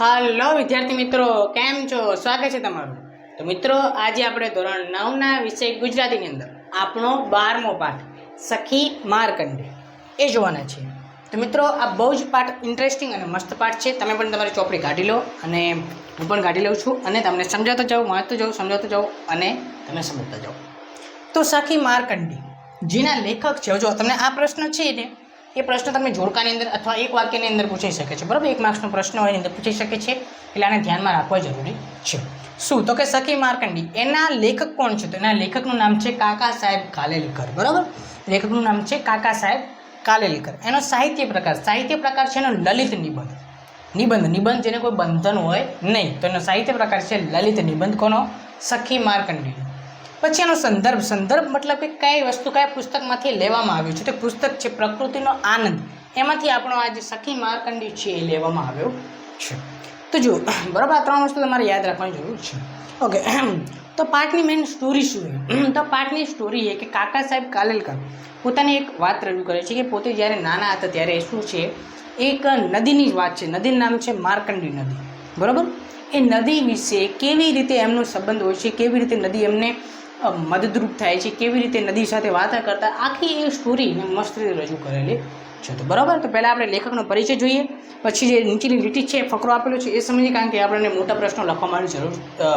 હાલો, વિદ્યાર્થી મિત્રો, કેમ છો? સ્વાગત છે તમારું. તો મિત્રો, આજે આપણે ધોરણ નવના વિષય ગુજરાતીની અંદર, આપણો બારમો પાઠ, સખી મારકંડે. એ જોવાના છે. તો મિત્રો, આ બહુ જ પાઠ ઇન્ટરેસ્ટિંગ અને મસ્ત પાઠ છે. તમે પણ તમારી ચોપડી કાઢી લો અને હું પણ કાઢી લઉં છું અને તમને સમજાવતો જાઉં વાંચતો જાઉં, સમજાતો જાઉં અને તમે સમજતા જાઓ. તો સખી મારકંડી, જેના લેખક છે, જો તમને આ પ્રશ્ન છે ને એ પ્રશ્ન તમને જોડકાની અંદર અથવા એક વાક્યની અંદર પૂછાઈ શકે છે. બરાબર? એક માર્ક્સનો પ્રશ્ન હોય એની અંદર પૂછી શકે છે. એટલે આને ધ્યાનમાં રાખવા જરૂરી છે. શું? તો કે સખી માર્કંડી, એના લેખક કોણ છે? તો એના લેખકનું નામ છે કાકા સાહેબ કાલેલકર. બરાબર? લેખકનું નામ છે કાકા સાહેબ કાલેલકર. એનો સાહિત્ય પ્રકાર સાહિત્ય પ્રકાર છે એનો લલિત નિબંધ. નિબંધ નિબંધ જેને કોઈ બંધન હોય નહીં. તો એનો સાહિત્ય પ્રકાર છે લલિત નિબંધ. કોનો? સખી માર્કંડીનો. પછી એનો સંદર્ભ સંદર્ભ મતલબ કે કઈ વસ્તુ, કયા પુસ્તકમાંથી લેવામાં આવ્યું છે? તે પુસ્તક છે પ્રકૃતિનો આનંદ. એમાંથી આપણો આ જે સખી માર્કંડી છે એ લેવામાં આવ્યો છે. તો જુઓ, બરાબર, આ ત્રણ વસ્તુ તમારે યાદ રાખવાની જરૂર છે. ઓકે, તો પાઠની મેઇન સ્ટોરી શું છે? તો પાઠની સ્ટોરી એ કે કાકા સાહેબ કાલેલકર પોતાની એક વાત રજૂ કરે છે કે પોતે જ્યારે નાના હતા ત્યારે શું છે? એક નદીની વાત છે. નદીનું નામ છે માર્કંડી નદી. બરાબર? એ નદી વિશે કેવી રીતે એમનો સંબંધ હોય છે? કેવી રીતે નદી એમને મદદરૂપ થાય છે, કેવી રીતે નદી સાથે વાતા કરતા, આખી એ સ્ટોરીને મસ્ત રીતે રજૂ કરેલી છે. તો બરાબર? તો પહેલાં આપણે લેખકનો પરિચય જોઈએ, પછી જે નીચેની લીટી છે, ફકરો આપેલો છે, એ સમજીએ, કારણ કે આપણને મોટા પ્રશ્નો લખવા માટે જરૂર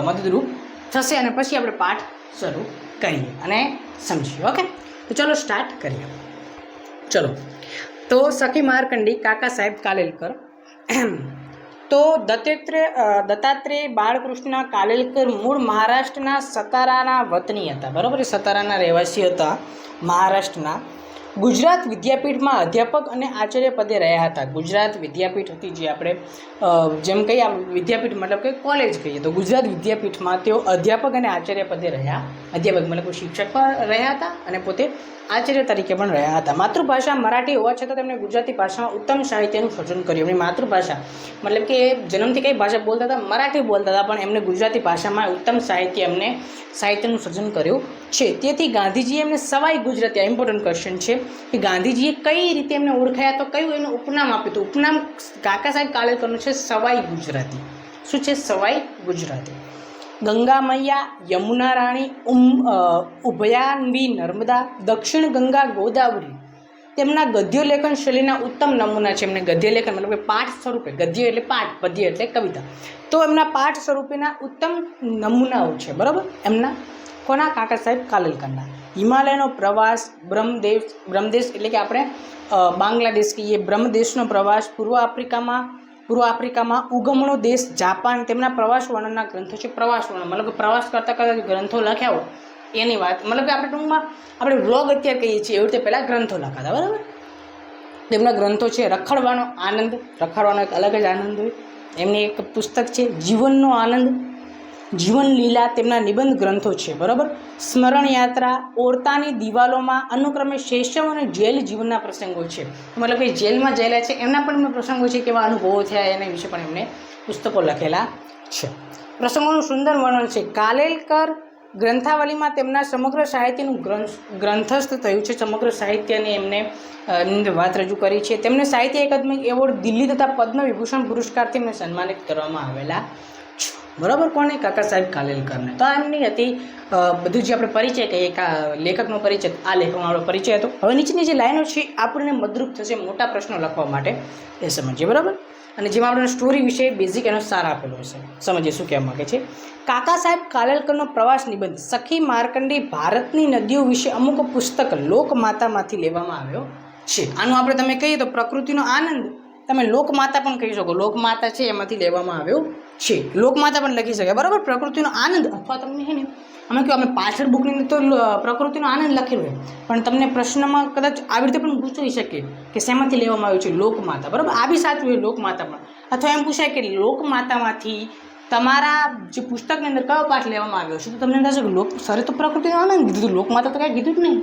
મદદરૂપ થશે, અને પછી આપણે પાઠ શરૂ કરીએ અને સમજીએ, ઓકે? તો ચલો સ્ટાર્ટ કરીએ. ચલો. તો સખી માર્કંડી કાકા સાહેબ કાલેલકર તો દત્તેત્રેય દત્તાત્રેય બાળકૃષ્ણ કાલેલકર મૂળ મહારાષ્ટ્રના સતારાના વતની હતા. બરાબર? સતારાના રહેવાસી હતા મહારાષ્ટ્રના. ગુજરાત વિદ્યાપીઠમાં અધ્યાપક અને આચાર્ય પદે રહ્યા હતા. ગુજરાત વિદ્યાપીઠ હતી જે આપણે જેમ કહીએ આ વિદ્યાપીઠ મતલબ કે કોલેજ કહીએ, તો ગુજરાત વિદ્યાપીઠમાં તેઓ અધ્યાપક અને આચાર્ય પદે રહ્યા. અધ્યાપક મતલબ કે શિક્ષક પણ રહ્યા હતા અને પોતે આચાર્ય તરીકે પણ રહ્યા હતા. માતૃભાષા મરાઠી હોવા છતાં તેમણે ગુજરાતી ભાષામાં ઉત્તમ સાહિત્યનું સર્જન કર્યું. એમની માતૃભાષા મતલબ કે જન્મથી કઈ ભાષા બોલતા હતા? મરાઠી બોલતા હતા, પણ એમને ગુજરાતી ભાષામાં ઉત્તમ સાહિત્ય એમને સાહિત્યનું સર્જન કર્યું છે. તેથી ગાંધીજીએ એમને સવાઈ ગુજરાતી આ ઇમ્પોર્ટન્ટ ક્વેશ્ચન છે કે ગાંધીજીએ કઈ રીતે એમને ઓળખાયા તો કયું એનું ઉપનામ આપ્યું હતું? ઉપનામ કાકા સાહેબ કાલેકરનું છે? સવાઈ ગુજરાતી. શું છે સવાઈ ગુજરાતી? ગંગા મૈયા યમુના રાણી, ઉમ ઉભયાન્વી, નર્મદા, દક્ષિણ ગંગા, ગોદાવરી. તેમના ગદ્ય લેખન શૈલીના ઉત્તમ નમૂના છે. એમને ગદ્ય લેખન મતલબ કે પાઠ સ્વરૂપે, ગદ્ય એટલે પાઠ, પદ્ય એટલે કવિતા. તો એમના પાઠ સ્વરૂપેના ઉત્તમ નમૂનાઓ છે, બરાબર? એમના કોના? કાકા સાહેબ કાલલકરના. હિમાલયનો પ્રવાસ બ્રહ્મદેશ બ્રહ્મદેશ એટલે કે આપણે બાંગ્લાદેશ કહીએ, બ્રહ્મદેશનો પ્રવાસ, પૂર્વ આફ્રિકામાં પૂર્વ આફ્રિકામાં ઉગમણો દેશ જાપાન તેમના પ્રવાસ વર્ણનના ગ્રંથો છે. પ્રવાસ વર્ણન મતલબ પ્રવાસ કરતાં કરતાં ગ્રંથો લખ્યા હોય, એની વાત, મતલબ કે આપણે ટૂંકમાં આપણે વ્લોગ અત્યારે કહીએ છીએ, એવી રીતે પહેલાં ગ્રંથો લખાતા, બરાબર? તેમના ગ્રંથો છે, રખડવાનો આનંદ, રખડવાનો એક અલગ જ આનંદ હોય. એમની એક પુસ્તક છે, જીવનનો આનંદ. જીવન લીલા તેમના નિબંધ ગ્રંથો છે, બરાબર? સ્મરણ યાત્રા, ઓરતાની દિવાલોમાં અનુક્રમે શૈશવ અને જેલ જીવનના પ્રસંગો છે. મતલબ કે જેલમાં જયેલા છે, એમના પણ એમના પ્રસંગો છે, કેવા અનુભવો થયા એના વિશે પણ એમને પુસ્તકો લખેલા છે. પ્રસંગોનું સુંદર વર્ણન છે. કાલેલકર ગ્રંથાવલીમાં તેમના સમગ્ર સાહિત્યનું ગ્રંથ, ગ્રંથસ્થ થયું છે. સમગ્ર સાહિત્યની એમને વાત રજૂ કરી છે. તેમને સાહિત્ય એકાદમિક એવોર્ડ દિલ્હી તથા પદ્મ વિભૂષણ પુરસ્કારથી એમને સન્માનિત કરવામાં આવેલા બરાબર? કોને કાકા સાહેબ કાલેલકરને. તો એમની હતી બધું જે આપણે પરિચય કહીએ લેખકનો પરિચય, આ લેખકનો આપણો પરિચય હતો. હવે નીચેની જે લાઈનો છે આપણને મદરૂપ થશે મોટા પ્રશ્નો લખવા માટે. એ સમજીએ, બરાબર? અને જેમાં આપણે સ્ટોરી વિશે બેઝિક એનો સાર આપેલો હશે. સમજીએ, શું કહેવા માગે છે? કાકા સાહેબ કાલેલકરનો પ્રવાસ નિબંધ, સખી માર્કંડી ભારતની નદીઓ વિશે અમુક પુસ્તક લોકમાતામાંથી લેવામાં આવ્યો છે. આનું આપણે તમે કહીએ તો પ્રકૃતિનો આનંદ, તમે લોકમાતા પણ કહી શકો. લોકમાતા છે, એમાંથી લેવામાં આવ્યો છે. લોકમાતા પણ લખી શકાય બરાબર? પ્રકૃતિનો આનંદ અથવા તમને છે ને, અમે કહ્યું, અમે પાછળ બુકની અંદર તો પ્રકૃતિનો આનંદ લખેલો હોય પણ તમને પ્રશ્નમાં કદાચ આવી રીતે પણ પૂછાઈ શકે કે શેમાંથી લેવામાં આવ્યું છે લોકમાતા. બરાબર? આ બી સાચું હોય લોકમાતા પણ. અથવા એમ પૂછાય કે લોકમાતામાંથી તમારા જે પુસ્તકની અંદર કયો પાઠ લેવામાં આવ્યો છે? તો તમને થશે કે લોક, સરે તો પ્રકૃતિનો આનંદ કીધું લોકમાતા તો કાંઈ કીધું જ નહીં.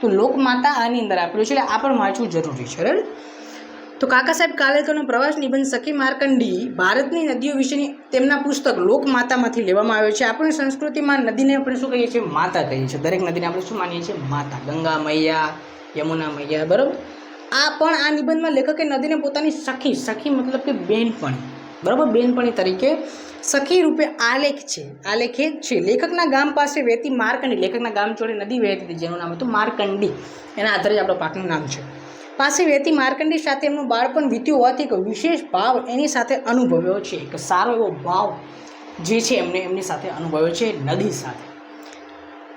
તો લોકમાતા આની અંદર આપેલું છે. એટલે આ પણ વાંચવું જરૂરી છે. બરાબર? તો કાકા સાહેબ, કાલેકરનો પ્રવાસ નિબંધ સખી માર્કંડી ભારતની નદીઓ વિશેની તેમના પુસ્તક લોકમાતામાંથી લેવામાં આવ્યો છે. આપણી સંસ્કૃતિમાં નદીને આપણે શું કહીએ છીએ? માતા કહીએ છીએ. દરેક નદીને આપણે શું માનીએ છીએ? માતા. ગંગા મૈયા, યમુના મૈયા, બરાબર? આ પણ આ નિબંધમાં લેખકે નદીને પોતાની સખી સખી મતલબ કે બેનપણી, બરાબર? બેનપણી તરીકે સખી રૂપે આલેખ છે. આલેખે છે. લેખકના ગામ પાસે વહેતી માર્કંડી, લેખકના ગામ જોડે નદી વહેતી હતી, જેનું નામ હતું માર્કંડી. એના આધારે જ આપણો પાકનું નામ છે. પાસે વહેતી માર્કંડી સાથે એમનું બાળપણ વીત્યું હોવાથી એક વિશેષ ભાવ એની સાથે અનુભવ્યો છે. એક સારો એવો ભાવ જે છે એમને એમની સાથે અનુભવ્યો છે નદી સાથે.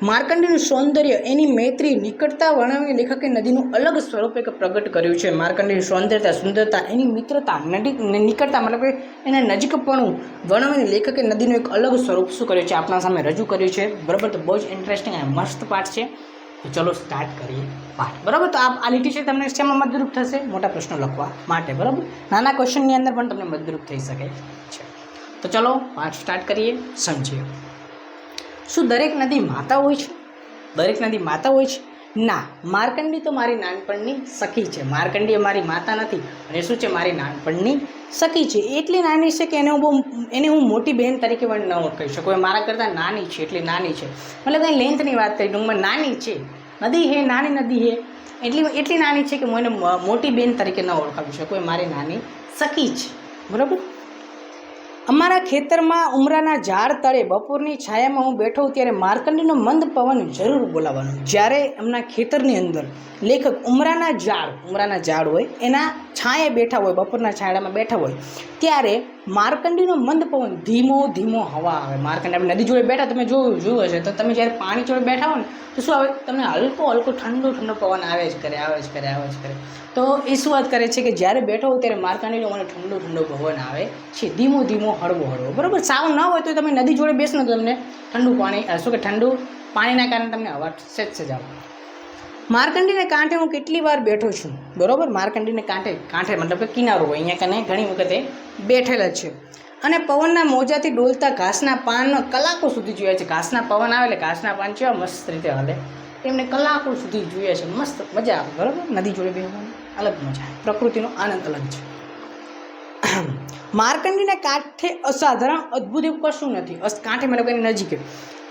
માર્કંડીનું સૌંદર્ય એની મૈત્રી નિકટતા વર્ણવી લેખકે નદીનું અલગ સ્વરૂપ એક પ્રગટ કર્યું છે. માર્કંડીની સૌંદર્યતા, સુંદરતા, એની મિત્રતા, નદી નિકટતા મતલબ કે એના નજીકપણું વર્ણવીને લેખકે નદીનું એક અલગ સ્વરૂપ શું કર્યું છે? આપણા સામે રજૂ કર્યું છે. બરાબર, તો બહુ જ ઇન્ટરેસ્ટિંગ અને મસ્ત પાઠ છે. તો ચલો સ્ટાર્ટ કરીએ પાઠ. બરાબર? તો આ લીટી છે તમને શેમાં મદદરૂપ થશે? મોટા પ્રશ્નો લખવા માટે, બરાબર? નાના ક્વેશ્ચનની અંદર પણ તમને મદદરૂપ થઈ શકે છે. તો ચલો પાઠ સ્ટાર્ટ કરીએ. સમજીએ શું દરેક નદી માતા હોય છે? દરેક નદી માતા હોય છે? ના, માર્કંડી તો મારી નાનપણની સખી છે. માર્કંડી એ મારી માતા નથી, અને શું છે મારી નાનપણની સખી છે? એટલી નાની છે કે એને હું બહુ એને હું મોટી બહેન તરીકે પણ ન કહી શકું. એ મારા કરતાં નાની છે, એટલી નાની છે. મતલબ કંઈ લેન્થની વાત કરી, ટૂંકમાં નાની છે. નદી હે, નાની નદી હે. એટલી એટલી નાની છે કે હું એને મોટી બહેન તરીકે ન ઓળખાવી શકું. એ મારી નાની સખી છે. બરાબર? અમારા ખેતરમાં ઉમરાના ઝાડ તળે બપોરની છાયામાં હું બેઠો ત્યારે માર્કંડનો મંદ પવન જરૂર બોલાવાનો જ્યારે એમના ખેતરની અંદર લેખક ઉમરાના ઝાડ ઉમરાના ઝાડ હોય, એના છાંયે બેઠા હોય, બપોરના છાયામાં બેઠા હોય, ત્યારે માર્કંડીનો મંદ પવન ધીમો ધીમો હવા આવે. માર્કંડી આપણે નદી જોડે બેઠા, તમે જોયું જોયું હશે, તો તમે જ્યારે પાણી જોડે બેઠા હો ને, તો શું આવે? તમને હલકો હલકો ઠંડો ઠંડો પવન આવે જ કરે, આવે જ કરે, આવે જ કરે. તો એ શું વાત કરે છે કે જ્યારે બેઠો હોઉં ત્યારે માર્કંડીનો મને ઠંડો ઠંડો પવન આવે છે. ધીમો ધીમો, હળવો હળવો. બરાબર? સાવ ન હોય તો તમે નદી જોડે બેસો ને તમને ઠંડુ પાણી શું કે ઠંડુ પાણીના કારણે તમને હવા સેજ સેજ માર્કંડીને કાંઠે હું કેટલી વાર બેઠો છું? બરોબર? માર્કંડીને કાંઠે કાંઠે મતલબ કે કિનારો હોય, અહીંયા કને ઘણી વખતે બેઠેલા છે. અને પવનના મોજાથી ડોલતા ઘાસના પાન કલાકો સુધી જોઈએ છે. ઘાસના પવન આવે એટલે ઘાસના પાન કેવા મસ્ત રીતે હાલે. એમને કલાકો સુધી જોઈએ છે. મસ્ત મજા આવે, બરાબર? નદી જોડે બેહવાની, અલગ મજા આવે. પ્રકૃતિનો આનંદ અલગ છે. માર્કંડીને કાંઠે અસાધારણ અદ્ભુત એવું કશું નથી. અસ કાંઠે મતલબ એની નજીકે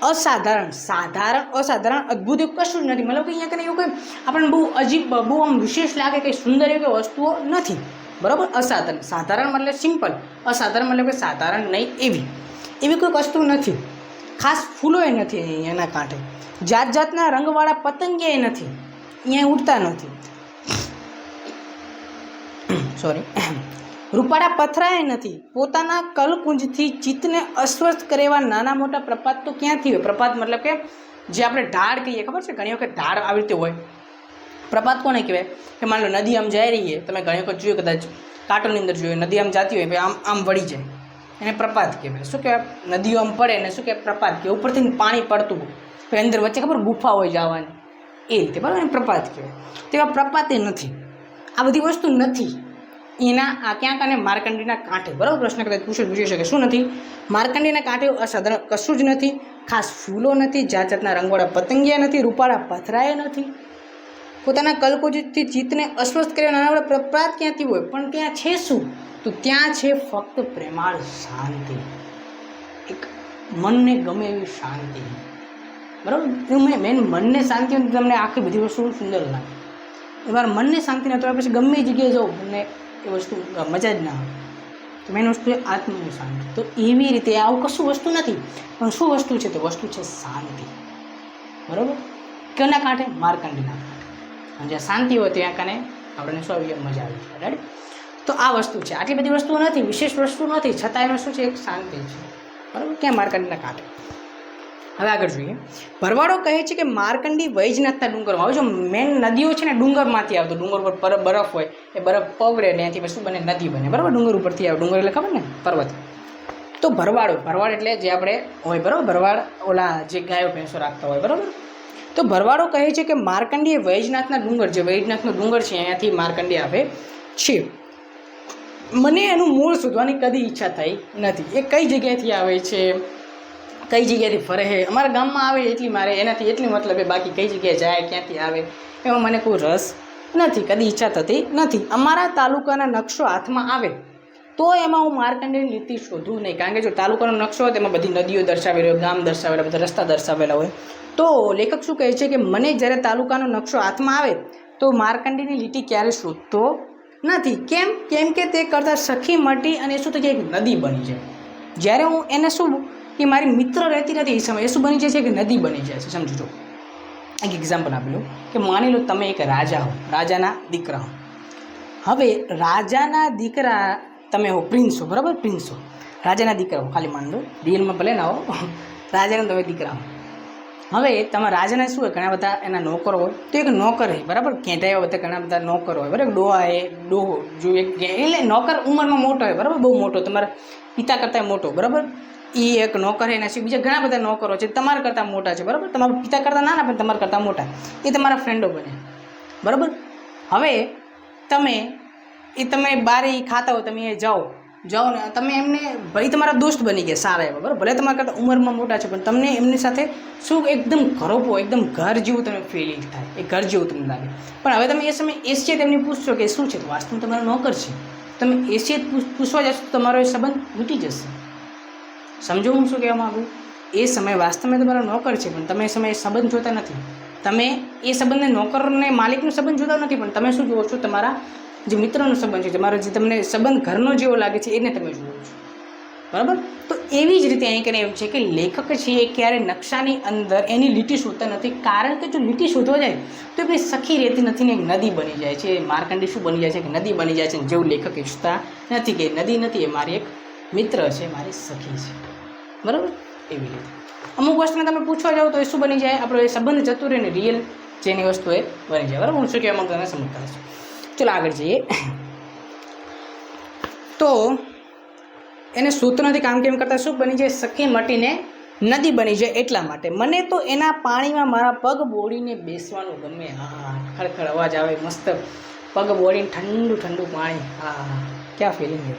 અસાધારણ સાધારણ અસાધારણ અદ્ભુત એવું કશું જ નથી. મતલબ કે અહીંયા કને એવું કંઈ આપણને બહુ અજીબ, બહુ આમ વિશેષ લાગે કંઈ સુંદર એવી કંઈ વસ્તુઓ નથી. બરાબર? અસાધારણ. સાધારણ મતલબ સિમ્પલ. અસાધારણ મતલબ કે સાધારણ નહીં, એવી. એવી કોઈ વસ્તુ નથી. ખાસ ફૂલોય નથી એના કાંઠે. જાત જાતના રંગવાળા પતંગિયા નથી. અહીંયા ઉડતા નથી. સોરી રૂપાળા પથરાય નથી. પોતાના કલકુંજથી ચિત્તને અસ્વસ્થ કરેવા નાના મોટા પ્રપાત તો ક્યાંથી હોય? પ્રપાત મતલબ કે જે આપણે ઢાળ કહીએ, ખબર છે? ઘણી વખત ઢાળ આવી રીતે હોય. પ્રપાત કોને કહેવાય? કે માની લો નદી આમ જઈ રહી છે તમે ઘણી વખત જોયું કદાચ કાર્ટૂનની અંદર જોયું, નદી આમ જાતી હોય આમ આમ વળી જાય. એને પ્રપાત કહેવાય. શું કહેવાય? નદીઓ આમ પડે ને શું કહેવાય? પ્રપાત કહેવાય. ઉપરથી પાણી પડતું હોય. અંદર વચ્ચે ખબર ગુફા હોય જવાની. એ રીતે, બરાબર? એને પ્રપાત કહેવાય. તેવા પ્રપાતે નથી. આ બધી વસ્તુ નથી. એના આ ક્યાંક અને માર્કંડીના કાંઠે. બરાબર? પ્રશ્ન કદાચ પૂછે, પૂછી શકે. શું નથી? માર્કંડીના કાંઠે અસાધારણ કશું જ નથી. ખાસ ફૂલો નથી જાત જાતના રંગવાળા પતંગિયા નથી, રૂપાળા પથરાય નથી. પોતાના કલકોજથી ચિત્તને અસ્વસ્થ કર્યો નાના પ્રપાત ક્યાંથી હોય? પણ ત્યાં છે શું? તો ત્યાં છે ફક્ત પ્રેમાળ શાંતિ. એક મનને ગમે એવી શાંતિ. બરાબર? મેં મેન મનને શાંતિ તમને આખી બધી વસ્તુ સુંદર લાગે. તમારે મનને શાંતિ ન તો પછી ગમે જગ્યાએ જાઓ. તમને એ વસ્તુ મજા જ ના આવે તો મેન વસ્તુ છે આત્માની શાંતિ તો એવી રીતે આવું કશું વસ્તુ નથી, પણ શું વસ્તુ છે તો વસ્તુ છે શાંતિ. બરાબર? કોના કાંઠે? માર્કંડીના કાંઠે. અને જ્યાં શાંતિ હોય ત્યાં કને આપણને શું જાય મજા આવી જાય રાઈટ તો આ વસ્તુ છે. આટલી બધી વસ્તુઓ નથી, વિશેષ વસ્તુ નથી, છતાં એમાં શું છે એક શાંતિ છે. બરાબર? ક્યાં માર્કંડીના કાંઠે? હવે આગળ જોઈએ. ભરવાડો કહે છે કે માર્કંડી વૈજનાથના ડુંગરમાં આવે જો મેન નદીઓ છે ને ડુંગરમાંથી આવતો, ડુંગર પર બરફ હોય, એ બરફ પગરે ને ત્યાંથી પછી શું બને? નદી બને. બરાબર? ડુંગર ઉપરથી આવે. ડુંગર એટલે ખબર ને? પર્વત. તો ભરવાડો. ભરવાડ એટલે જે આપણે હોય, બરાબર? ભરવાડ ઓલા જે ગાયો, ભેંસો રાખતા હોય, બરાબર? તો ભરવાડો કહે છે કે માર્કંડી એ વૈજનાથના ડુંગર, જે વૈજનાથનો ડુંગર છે, અહીંયાથી માર્કંડી આવે છે. મને એનું મૂળ શોધવાની કદી ઈચ્છા થઈ નથી. એ કઈ જગ્યાએથી આવે છે? કઈ જગ્યાએથી ફરે છે? અમારા ગામમાં આવે એટલી મારે, એનાથી એટલી મતલબ એ બાકી કઈ જગ્યાએ જાય, ક્યાંથી આવે, એમાં મને કોઈ રસ નથી, કદી ઈચ્છા થતી નથી. અમારા તાલુકાના નકશો હાથમાં આવે, તો એમાં હું માર્કંડેય લીટી શોધું નહીં. કારણ કે જો તાલુકાનો નકશો હોય તેમાં બધી નદીઓ દર્શાવેલી હોય, ગામ દર્શાવેલા, બધા રસ્તા દર્શાવેલા હોય. તો લેખક શું કહે છે કે મને જ્યારે તાલુકાનો નકશો હાથમાં આવે, તો માર્કંડેયની લીટી ક્યારે શોધતો નથી? કેમ? કેમ કે તે કરતાં સખી મટી અને શું થઈ જાય એક નદી બની જાય. જ્યારે હું એને શું કે મારી મિત્ર રહેતી નથી એ સમયે. શું બની જાય છે કે નદી બની જાય છે સમજો છો? એક એક્ઝામ્પલ આપી લો કે માની લો તમે એક રાજા હો, રાજાના દીકરા હો. હવે રાજાના દીકરા તમે હો પ્રિન્સ હો, બરાબર? પ્રિન્સ હો. રાજાના દીકરા હો, ખાલી માની લો રિયલમાં ભલે ના હો, રાજાના તમે દીકરા હો. હવે તમારા રાજાને શું હોય? ઘણા બધા એના નોકરો હોય. તો એક નોકર હોય, બરાબર? ઘેંટા હોય બધા ઘણા બધા નોકર હોય, બરાબર? ડોહા એ, ડોહો, જો એક એટલે નોકર ઉંમરમાં મોટો હોય, બરાબર? બહુ મોટો, તમારા પિતા કરતાં મોટો, બરાબર? એ એક નોકર એના સિવાય બીજા ઘણા બધા નોકરો છે, તમારા કરતાં મોટા છે, બરાબર? તમારા પિતા કરતાં નાના, પણ તમારા કરતાં મોટા. એ તમારા ફ્રેન્ડો બને. બરાબર? હવે તમે એ તમે બારે ખાતા હો તમે એ જાઓ. જાઓ ને, તમે એમને ભાઈ તમારા દોસ્ત બની ગયા, સારા એવા, બરાબર? ભલે તમારા કરતાં ઉંમરમાં મોટા છે, પણ તમને એમની સાથે શું એકદમ ઘરોપો એકદમ ઘર જેવું તમે ફિલિંગ થાય. એ ઘર જેવું તમને લાગે. પણ હવે તમે એ સમયે છે એમને પૂછશો કે શું છે વાસ્તવમાં તમારો નોકર છે. તમે એશિયત પૂછવા જશો તો તમારો એ સંબંધ તૂટી જશે. સમજો હું શું કહેવા માગું? એ સમય વાસ્તવમાં તમારો નોકર છે, પણ તમે એ સમયે સંબંધ જોતા નથી. તમે એ સંબંધને નોકરને માલિકનો સંબંધ જોતા નથી, પણ તમે શું જુઓ છો? તમારા જે મિત્રનો સંબંધ છે, તમારો જે તમને સંબંધ ઘરનો જેવો લાગે છે, એને તમે જુઓ છો. બરાબર? તો એવી જ રીતે અહીં કરીને એવું છે કે લેખક છે એ ક્યારે નકશાની અંદર એની લીટી શોધતા નથી. કારણ કે જો લીટી શોધવા જાય, તો એમની સખી રહેતી નથી ને એક નદી બની જાય છે. માર્કંડી શું બની જાય છે? કે નદી બની જાય છે જેવું લેખક ઈચ્છતા નથી કે નદી નથી, એ મારી એક મિત્ર છે, મારી સખી છે. બરાબર? એવી રીતે. અમુક વસ્તુને તમે પૂછવા જાઓ તો એ શું બની જાય? આપણો એ સંબંધ જતું રહે ને રિયલ જેની વસ્તુ એ બની જાય. બરાબર? હું શું કહેવા માંગતો એને સમજતા હશો ચલો આગળ જઈએ. તો એને સૂત્રનથી કામ કેમ કરતાં? શું બની જાય? સખી મટીને નદી બની જાય એટલા માટે. મને તો એના પાણીમાં મારા પગ બોળીને બેસવાનું ગમે. હા ખડખડ અવાજ આવે મસ્ત. પગ બોળીને ઠંડુ ઠંડુ પાણી. હા હા ક્યાં ફિલિંગ છે?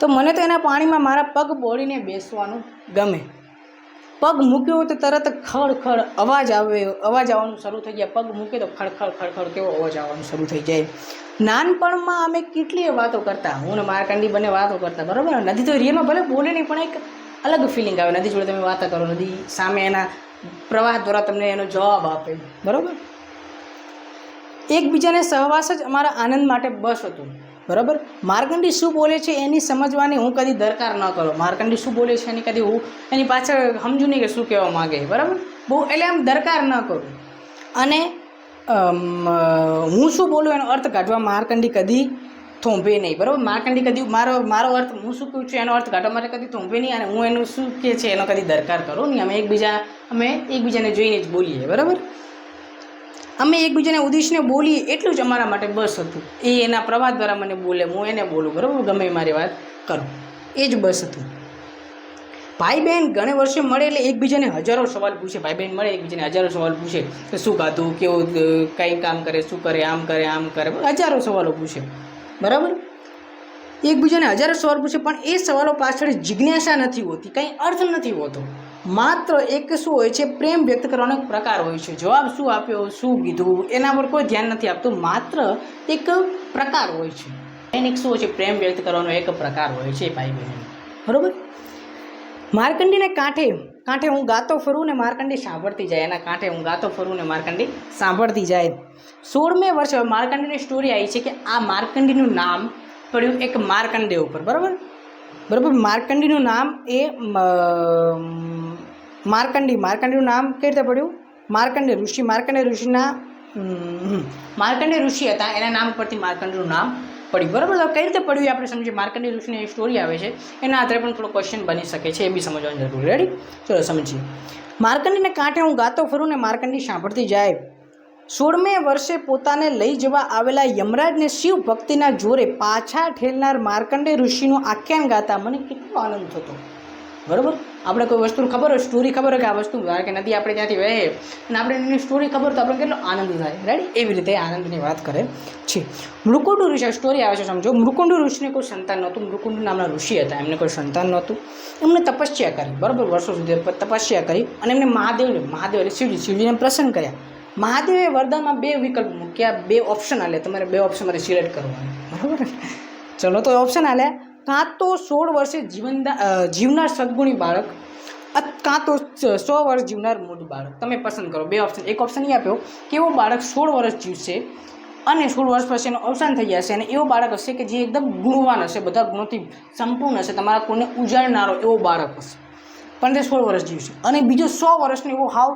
તો મને તો એના પાણીમાં મારા પગ બોળીને બેસવાનું ગમે. પગ મૂક્યો તો તરત ખડ ખડ અવાજ આવે, અવાજ આવવાનું શરૂ થઈ જાય. પગ મૂકે તો ખડખડ ખડખડ કેવો અવાજ આવવાનું શરૂ થઈ જાય. નાનપણમાં અમે કેટલીય વાતો કરતા. હું ને મારકંડી બંને વાતો કરતા, બરાબર? નદી તો રિયલમાં ભલે બોલે નહીં, પણ એક અલગ ફિલિંગ આવે. નદી જોડે તમે વાત કરો, નદી સામે એના પ્રવાહ દ્વારા તમને એનો જવાબ આપે. બરાબર? એકબીજાને સહવાસ જ અમારા આનંદ માટે બસ હતું. બરાબર? માર્કંડી શું બોલે છે એની સમજવાની હું કદી દરકાર ન કરો. માર્કંડી શું બોલે છે એની કદી હું એની પાછળ સમજુ નહીં કે શું કહેવા માગે બરાબર? બહુ એટલે આમ દરકાર ન કરું. અને હું શું બોલું એનો અર્થ કાઢવા માર્કંડી કદી થોંભે નહીં, બરાબર? માર્કંડી કદી મારો મારો અર્થ હું શું કહું છું એનો અર્થ કાઢવા માટે કદી થોંભે નહીં અને હું એનું શું કહે છે એનો કદી દરકાર કરું નહીં. અમે એકબીજા, અમે એકબીજાને જોઈને જ બોલીએ, બરાબર? અમે એકબીજાને ઉદ્દેશને બોલીએ એટલું જ અમારા માટે બસ હતું. એ એના પ્રવાહ દ્વારા મને બોલે, હું એને બોલું, બરાબર? ગમે મારી વાત કરું. એ જ બસ હતું. ભાઈ બહેન ઘણે વર્ષે મળે એટલે એકબીજાને હજારો સવાલ પૂછે. ભાઈ બહેન મળે, એકબીજાને હજારો સવાલ પૂછે. કે શું ખાધું કેવું કંઈ કામ કરે, શું કરે, આમ કરે આમ કરે હજારો સવાલો પૂછે. બરાબર? એકબીજાને હજારો સવાલ પૂછે, પણ એ સવાલો પાછળ જિજ્ઞાસા નથી હોતી, કંઈ અર્થ નથી હોતો. માત્ર એક શું હોય છે, પ્રેમ વ્યક્ત કરવાનો એક પ્રકાર હોય છે. જવાબ શું આપ્યો, શું કીધું, એના પર કોઈ ધ્યાન નથી આપતું. માત્ર એક પ્રકાર હોય છે. એને શું હોય છે, પ્રેમ વ્યક્ત કરવાનો એક પ્રકાર હોય છે, ભાઈ બહેન. બરાબર? માર્કંડીને કાંઠે કાંઠે હું ગાતો ફરું ને માર્કંડી સાંભળતી જાય. એના કાંઠે હું ગાતો ફરું ને માર્કંડી સાંભળતી જાય. સોળમે વર્ષે માર્કંડીની સ્ટોરી આવી છે કે આ માર્કંડીનું નામ પડ્યું એક માર્કંડે ઉપર. બરાબર? બરાબર? માર્કંડીનું નામ એ માર્કંડી. માર્કંડીનું નામ કઈ રીતે પડ્યું? માર્કંડે ઋષિ. માર્કંડે ઋષિના માર્કંડે ઋષિ હતા. એના નામ પરથી માર્કંડનું નામ પડ્યું. બરાબર? કઈ રીતે પડ્યું આપણે સમજીએ? માર્કંડી ઋષિની એક સ્ટોરી આવે છે. એના આધારે પણ થોડો ક્વેશ્ચન બની શકે છે. એ બી સમજવાની જરૂર રેડી ચલો સમજીએ. માર્કંડીને કાંઠે હું ગાતો ફરું ને માર્કંડી સાંભળતી જાય. સોળમે વર્ષે પોતાને લઈ જવા આવેલા યમરાજને શિવ ભક્તિના જોરે પાછા ઠેલનાર માર્કંડે ઋષિનું આખ્યાન ગાતા મને કેટલો આનંદ થતો. બરાબર? આપણે કોઈ વસ્તુની ખબર હોય સ્ટોરી ખબર હોય કે આ વસ્તુ કે નદી આપણે ત્યાંથી વહે અને આપણે એની સ્ટોરી ખબર તો આપણે કેટલો આનંદ થાય. રાઈટ એવી રીતે આનંદની વાત કરે છે. મૃકુંડ ઋષિ સ્ટોરી આવે છે સમજો. મૃકુંડ ઋષિને કોઈ સંતાન નહોતું. મૃકુંડ નામના ઋષિ હતા. એમને કોઈ સંતાન નહોતું. એમને તપસ્યા કરી. બરાબર? વર્ષો સુધી તપસ્યા કરી અને એમને મહાદેવને મહાદેવ એટલે શિવજી, શિવજીને પ્રસન્ન કર્યા. મહાદેવે વરદાનમાં બે વિકલ્પ મૂક્યા. બે ઓપ્શન આલે તમારે બે ઓપ્શન મારે સિલેક્ટ કરવાનું. બરાબર? ચલો તો ઓપ્શન આલ્યા. કાં તો સોળ વર્ષે જીવનદા જીવનાર સદગુણી બાળક કાં તો સો વર્ષ જીવનાર મૂળ બાળક. તમે પસંદ કરો. બે ઓપ્શન એક ઓપ્શન એ આપ્યો કે એવો બાળક સોળ વર્ષ જીવશે અને સોળ વર્ષ પછી એનું અવસાન થઈ જશે અને એવો બાળક હશે કે જે એકદમ ગુણવાન હશે, બધા ગુણોથી સંપૂર્ણ હશે, તમારા કોઈને ઉજાડનારો એવો બાળક હશે. પણ તે સોળ વર્ષ જીવશે. અને બીજો સો વર્ષનો એવો હાવ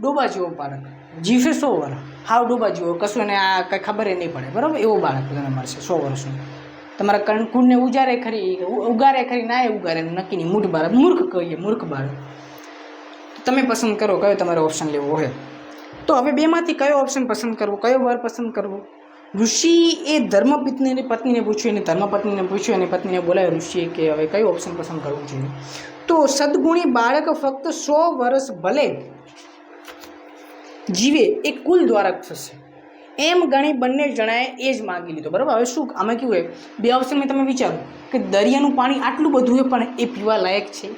ડોબા જેવો બાળક. જીવશે સો વર્ષ. હાવ ડોબા જેવો. કશું એને આ કંઈ ખબર નહીં પડે. બરાબર? એવો બાળક તમને મળશે સો વર્ષનું. તમારા કણ કુળને ઉજારે ખરી, ઉગારે ખરી, ના એ ઉગારે, નક્કી નહીં મૂઠ બાળક, મૂર્ખ કહીએ, મૂર્ખ બાળક. તમે પસંદ કરો, કયો તમારે ઓપ્શન લેવો હોય. તો હવે બેમાંથી કયો ઓપ્શન પસંદ કરવો, કયો વર પસંદ કરવો? ઋષિ એ ધર્મપત્નીની પત્નીને પૂછ્યું અને ધર્મપત્નીને પૂછ્યું, એની પત્નીને બોલાય ઋષિએ કે હવે કયો ઓપ્શન પસંદ કરવું જોઈએ તો સદગુણી બાળક ફક્ત સો વર્ષ ભલે જીવે, એ કુલ દ્વારક થશે. એમ ગણી બંને જણાએ એ જ માગી લીધો. બરાબર? હવે શું? આમાં કેવું હોય? બે ઓપ્શનમાં તમે વિચારો કે દરિયાનું પાણી આટલું બધું હોય પણ એ પીવા લાયક છે.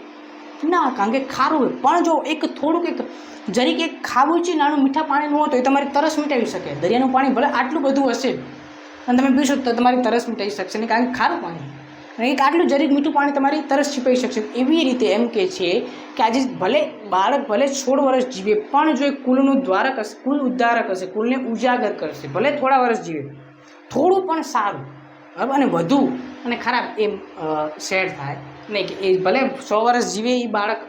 ના, કારણ કે ખારું હોય. પણ જો એક થોડુંક એક જરીક એક ખાવું છે નાનું મીઠા પાણીનું હોય તો એ તમારી તરસ મિટાવી શકે. દરિયાનું પાણી ભલે આટલું બધું હશે અને તમે પીશો તો તમારી તરસ મિટાવી શકશે નહીં. કારણ કે ખારું પાણી એક આટલું જરીક મીઠું પાણી તમારી તરસ છીપાઈ શકશે. એવી રીતે એમ કે છે કે આજે ભલે બાળક ભલે સોળ વર્ષ જીવે, પણ જો એ કુલનું દ્વારક હશે, કુલ ઉદ્ધારક હશે, કુલને ઉજાગર કરશે, ભલે થોડા વર્ષ જીવે, થોડું પણ સારું, બરાબર? અને વધુ અને ખરાબ એમ શેડ થાય. નહીં કે એ ભલે સો વર્ષ જીવે એ બાળક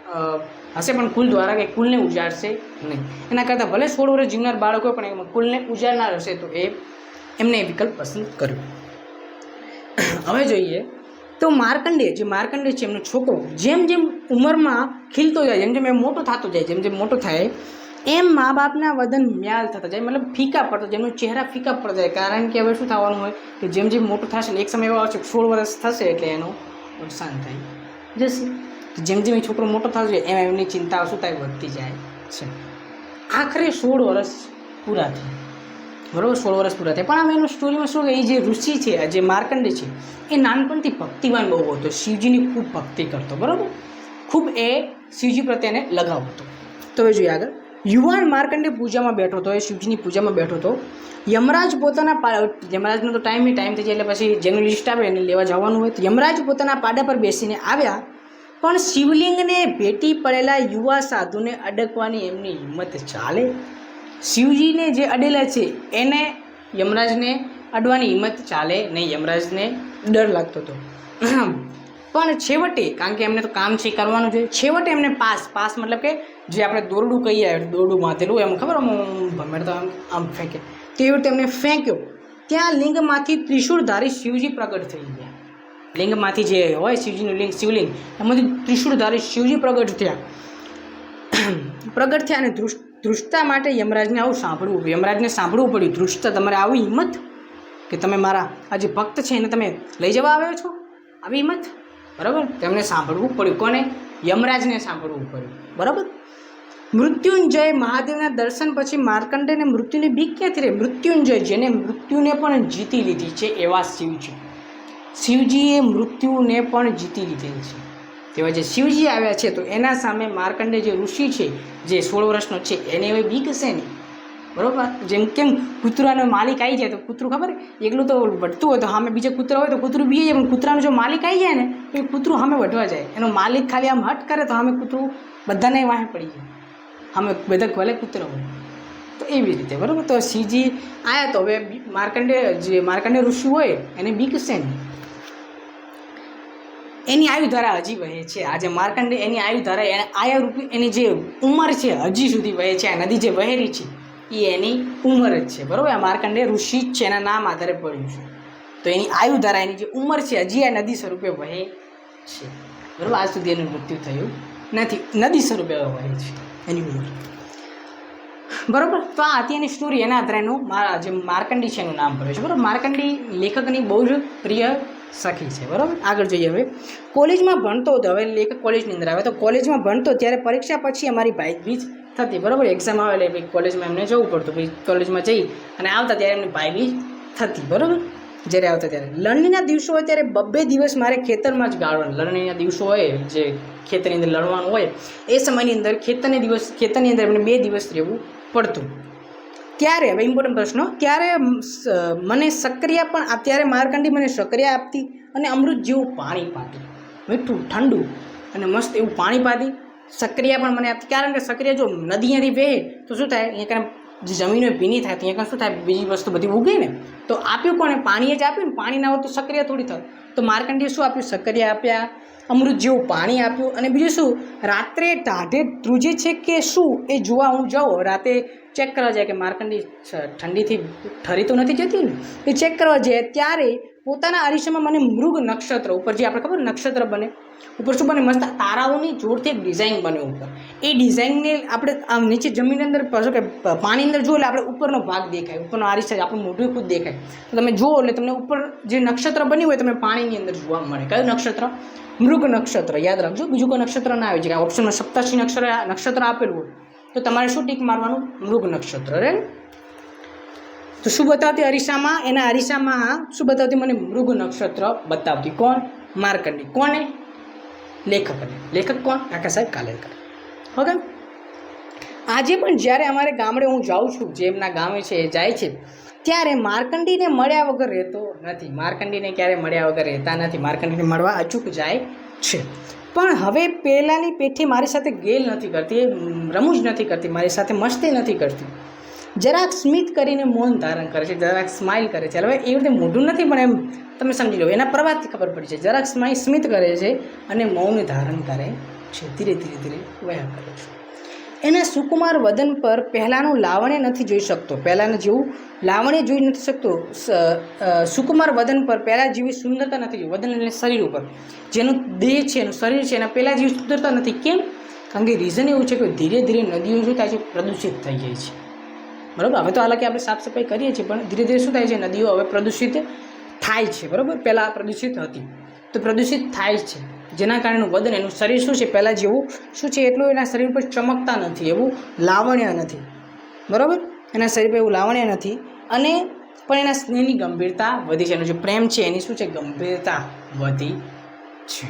હશે, પણ કુલ દ્વારા કે કુલને ઉજાડશે નહીં. એના કરતાં ભલે સોળ વર્ષ જીવનાર બાળકો પણ એમાં કુલને ઉજાડનાર હશે તો એ એમને એ વિકલ્પ પસંદ કર્યો. હવે જોઈએ તો માર્કંડેય જે માર્કંડેય છે એમનો છોકરો, જેમ જેમ ઉંમરમાં ખીલતો જાય, જેમ જેમ એમ મોટો થતો જાય, જેમ જેમ મોટો થાય, એમ મા બાપના વદન મ્યાલ થતા જાય, મતલબ ફીકા પડતા જાય એમનો ચહેરા ફીકા પડતા જાય. કારણ કે હવે શું થવાનું હોય કે જેમ જેમ મોટું થશે ને, એક સમય એવો આવશે સોળ વર્ષ થશે એટલે એનું અવસાન થાય. જશે. જેમ જેમ એ છોકરો મોટો થતો જાય, એમ એમની ચિંતાઓ શું થાય વધતી જાય છે. આખરે સોળ વર્ષ પૂરા થાય. બરાબર, સોળ વર્ષ પૂરા થાય. પણ આમ એનું સ્ટોરીમાં શું એ જે ઋષિ છે, આ જે માર્કંડે છે, એ નાનપણથી ભક્તિવાન બહુ હતો. શિવજીની ખૂબ ભક્તિ કરતો, બરાબર? ખૂબ એ શિવજી પ્રત્યે એને લગાવ હતો. તો હવે જોઈએ આગળ. યુવાન માર્કંડે પૂજામાં બેઠો હતો, એ શિવજીની પૂજામાં બેઠો હતો. યમરાજ પોતાના યમરાજનો તો ટાઈમ ટાઈમ થઈ જાય, એટલે પછી જેનું લિસ્ટ આવે એને લેવા જવાનું હોય. તો યમરાજ પોતાના પાડા પર બેસીને આવ્યા, પણ શિવલિંગને ભેટી પડેલા યુવા સાધુને અડકવાની એમની હિંમત ચાલે. શિવજીને જે અડેલા છે, એને યમરાજને અડવાની હિંમત ચાલે નહીં. યમરાજને ડર લાગતો હતો. પણ છેવટે, કારણ કે એમને તો કામ છે, કરવાનું છે, છેવટે એમને પાસ પાસ મતલબ કે જે આપણે દોરડું કહીએ, દોરડું બાંધેલું એમ ખબર? આમ આમ આમ ફેંકે. તેવી રીતે એમને ફેંક્યો. ત્યાં લિંગમાંથી ત્રિશૂળધારી શિવજી પ્રગટ થઈ ગયા. લિંગમાંથી જે હોય, શિવજીનું લિંગ, શિવલિંગ, એમાંથી ત્રિશૂળધારી શિવજી પ્રગટ થયા. પ્રગટ થયા અને ધ્રુષ ધ્રુષ્ટા માટે યમરાજને આવું સાંભળવું યમરાજને સાંભળવું પડ્યું. ધૃષ્ટતા તમારે આવી હિંમત કે તમે મારા આ જે ભક્ત છે એને તમે લઈ જવા આવ્યો છો? આવી હિંમત? બરાબર? તેમને સાંભળવું પડ્યું. કોને? યમરાજને સાંભળવું પડ્યું. બરાબર? મૃત્યુંજય મહાદેવના દર્શન પછી માર્કંડેને મૃત્યુની બીક ક્યાંથી રહે? મૃત્યુંજય, જેને મૃત્યુને પણ જીતી લીધી છે એવા શિવજી. શિવજીએ મૃત્યુને પણ જીતી લીધેલ છે. તેવા જે શિવજી આવ્યા છે, તો એના સામે માર્કંડે જે ઋષિ છે, જે સોળ વર્ષનો છે, એને હવે બીક છે નહીં બરોબર? જેમ કેમ કૂતરાનો માલિક આવી જાય, તો કૂતરું ખબર? એકલું તો વટતું હોય તો સામે બીજા કૂતરા હોય તો કૂતરું બી જાય, પણ કૂતરાનો જો માલિક આવી જાય ને, તો એ કૂતરું સામે વટવા જાય. એનો માલિક ખાલી આમ હટ કરે તો સામે કૂતરું બધાને વાહે પડી જાય. સામે બધા ભલે કૂતરો હોય. તો એવી રીતે, બરાબર? તો શિવજી આવ્યા તો હવે માર્કંડે જે માર્કંડે ઋષિ હોય, એને બીકશે નહીં એની આયુ ધારા હજી વહે છે. આજે માર્કંડે એની આયુ ધારા એને આયા રૂપી એની જે ઉંમર છે હજી સુધી વહે છે, આ નદી જે વહેરી છે એ એની ઉંમર જ છે. બરાબર? આ માર્કંડે ઋષિ જ છે, એના નામ આધારે પડ્યું છે. તો એની આયુ ધારા, એની જે ઉંમર છે, હજી આ નદી સ્વરૂપે વહે છે. બરાબર? આજ સુધી એનું મૃત્યુ થયું નથી. નદી સ્વરૂપે વહે છે એની ઉંમર. બરાબર? તો આ હતી એની સ્ટોરી એના આધારે એનું મારા જે માર્કંડી છે એનું નામ પડ્યું છે. બરાબર? માર્કંડી લેખકની બહુ જ પ્રિય સખી છે, બરાબર? આગળ જોઈએ હવે. કોલેજમાં ભણતો હતો, હવે લેખ કોલેજની અંદર આવે. તો કોલેજમાં ભણતો ત્યારે પરીક્ષા પછી અમારી ભાઈબીજ થતી, બરાબર? એક્ઝામ આવે એટલે કોલેજમાં એમને જવું પડતું, પછી કોલેજમાં જઈ અને આવતા ત્યારે એમની ભાઈબીજ થતી, બરાબર? જ્યારે આવતા ત્યારે. લણણીના દિવસો હોય ત્યારે બબ્બે દિવસ મારે ખેતરમાં જ ગાળવાનું. લણણીના દિવસો હોય, જે ખેતરની અંદર લણવાનું હોય, એ સમયની અંદર ખેતરને દિવસ, ખેતરની અંદર એમને બે દિવસ રહેવું પડતું. ત્યારે હવે ઇમ્પોર્ટન્ટ પ્રશ્નો, ક્યારે મને સક્રિયા પણ અત્યારે ત્યારે મારકંડી મને સક્રિયા આપતી અને અમૃત જેવું પાણી પાતી. મીઠું, ઠંડુ અને મસ્ત એવું પાણી પાતી. સક્રિયા પણ મને આપતી. કારણ કે સક્રિયા જો નદીયાથી વહે, તો શું થાય? અહીંયા જે જમીનો ભીની થાય ત્યાં શું થાય? બીજી વસ્તુ બધી ઉગે ને. તો આપ્યું કોને? પાણીએ જ આપ્યું ને. પાણી ના હોય તો સક્રિય થોડી થાય તો માર્કંડીએ શું આપ્યું? સક્રિય આપ્યા. અમૃત જેવું પાણી આપ્યું. અને બીજું શું? રાત્રે ટાઢે ધ્રુજે છે કે શું? એ જોવા હું જાઉં. રાતે ચેક કરવા જાય કે માર્કંડી ઠંડીથી ઠરી તો નથી જતી ને? એ ચેક કરવા જાય ત્યારે પોતાના અરીસામાં મને મૃગ નક્ષત્ર ઉપર જે આપણે ખબર નક્ષત્ર બને, ઉપર શું બને? મસ્ત તારાઓની જોરથી એક ડિઝાઇન બને ઉપર. એ ડિઝાઇનને આપણે આમ નીચે જમીન અંદર કે પાણી અંદર જુઓ એટલે આપણે ઉપરનો ભાગ દેખાય. ઉપરનો આરીસા આપણું મોઢું ખુદ દેખાય. તો તમે જુઓ એટલે તમને ઉપર જે નક્ષત્ર બન્યું હોય તમે પાણીની અંદર જોવા મળે. કયું નક્ષત્ર? મૃગ નક્ષત્ર. યાદ રાખજો, બીજું કોઈ નક્ષત્ર ના આવી. જાય ઓપ્શનમાં સપ્તાશી નક્ષત્ર નક્ષત્ર આપેલું હોય. તો તમારે શું ટીક મારવાનું? મૃગ નક્ષત્ર રે તો શું બતાવતી અરીસામાં? એના અરીસામાં શું બતાવતી? મને મૃગ નક્ષત્ર બતાવતી. કોણ? માર્કંડી. કોને? લેખકને. લેખક કોણ? કાકા સાહેબ કાલેલકર. ઓકે આજે પણ જ્યારે અમારે ગામડે હું જાઉં છું, જે એમના ગામે છે, એ જાય છે, ત્યારે માર્કંડીને મળ્યા વગર રહેતો નથી. માર્કંડીને ક્યારે મળ્યા વગર રહેતા નથી? માર્કંડીને મળવા અચૂક જાય છે. પણ હવે પહેલાંની પેઠી મારી સાથે ગેલ નથી કરતી, એ રમૂજ નથી કરતી, મારી સાથે મસ્તી નથી કરતી. જરાક સ્મિત કરીને મૌન ધારણ કરે છે, જરાક સ્માઇલ કરે છે. હવે એ રીતે મોઢું નથી, પણ એમ તમે સમજી લો, એના પ્રવાદથી ખબર પડી છે. જરાક સ્માઇલ સ્મિત કરે છે અને મૌન ધારણ કરે છે. ધીરે ધીરે ધીરે વયા કરે છે. એના સુકુમાર વદન પર પહેલાંનું લાવણ્ય નથી જોઈ શકતો. પહેલાંના જેવું લાવણ્ય જોઈ નથી શકતો. સુકુમાર વદન પર પહેલાં જેવી સુંદરતા નથી જોઈ. વદન એટલે શરીર ઉપર. જેનું દેહ છે, એનું શરીર છે, એના પહેલાં જેવી સુંદરતા નથી. કેમ? કારણ કે રીઝન એવું છે કે ધીરે ધીરે નદીઓ શું થાય છે? પ્રદૂષિત થઈ જાય છે. બરાબર? હવે તો હાલાકી આપણે સાફ સફાઈ કરીએ છીએ, પણ ધીરે ધીરે શું થાય છે? નદીઓ હવે પ્રદૂષિત થાય છે. બરાબર? પહેલાં પ્રદૂષિત હતી. તો પ્રદૂષિત થાય છે. જેના કારણે વદન એનું શરીર શું છે? પહેલાં જેવું શું છે? એટલું એના શરીર પર ચમકતા નથી, એવું લાવણ્ય નથી. બરાબર? એના શરીર પર એવું લાવણ્ય નથી અને પણ એના સ્નેહની ગંભીરતા વધી છે. એનો જે પ્રેમ છે, એની શું છે? ગંભીરતા વધી છે.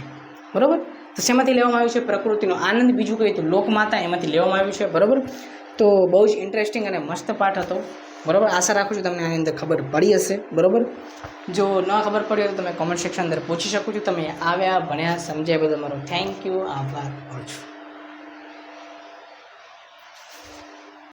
બરાબર? તો શેમાંથી લેવામાં આવ્યું છે? પ્રકૃતિનો આનંદ. બીજું કહીએ તો લોકમાતા એમાંથી લેવામાં આવ્યું છે. બરાબર? તો બહુ જ ઇન્ટરેસ્ટિંગ અને મસ્ત પાઠ હતો. બરાબર? આશા રાખું છું તમને આની અંદર ખબર પડી હશે. બરાબર? જો ન ખબર પડી હોય તો તમે કોમેન્ટ સેક્શન અંદર પૂછી શકો છો. તમે આવ્યા, ભણ્યા, સમજ્યા બદલ મારો થેન્ક યુ આભાર છું